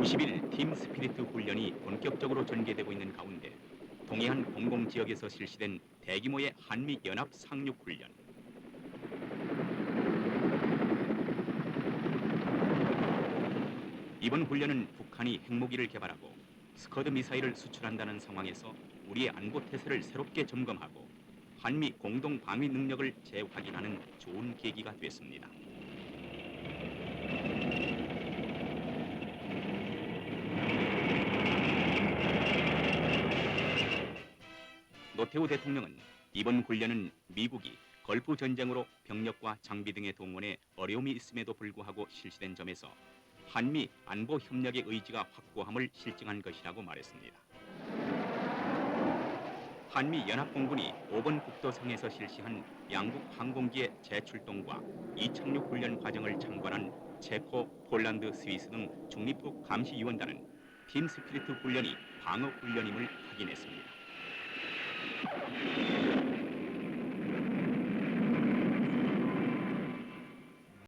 90일 팀 스피리트 훈련이 본격적으로 전개되고 있는 가운데 동해안 공공 지역에서 실시된 대규모의 한미 연합 상륙 훈련. 이번 훈련은 북한이 핵무기를 개발하고 스커드 미사일을 수출한다는 상황에서 우리의 안보 태세를 새롭게 점검하고 한미 공동 방위 능력을 재확인하는 좋은 계기가 됐습니다. 노태우 대통령은 이번 훈련은 미국이 걸프 전쟁으로 병력과 장비 등의 동원에 어려움이 있음에도 불구하고 실시된 점에서 한미 안보 협력의 의지가 확고함을 실증한 것이라고 말했습니다. 한미 연합공군이 5번 국도상에서 실시한 양국 항공기의 재출동과 이착륙 훈련 과정을 참관한 체코, 폴란드, 스위스 등 중립국 감시위원단은 팀 스피리트 훈련이 방어 훈련임을 확인했습니다.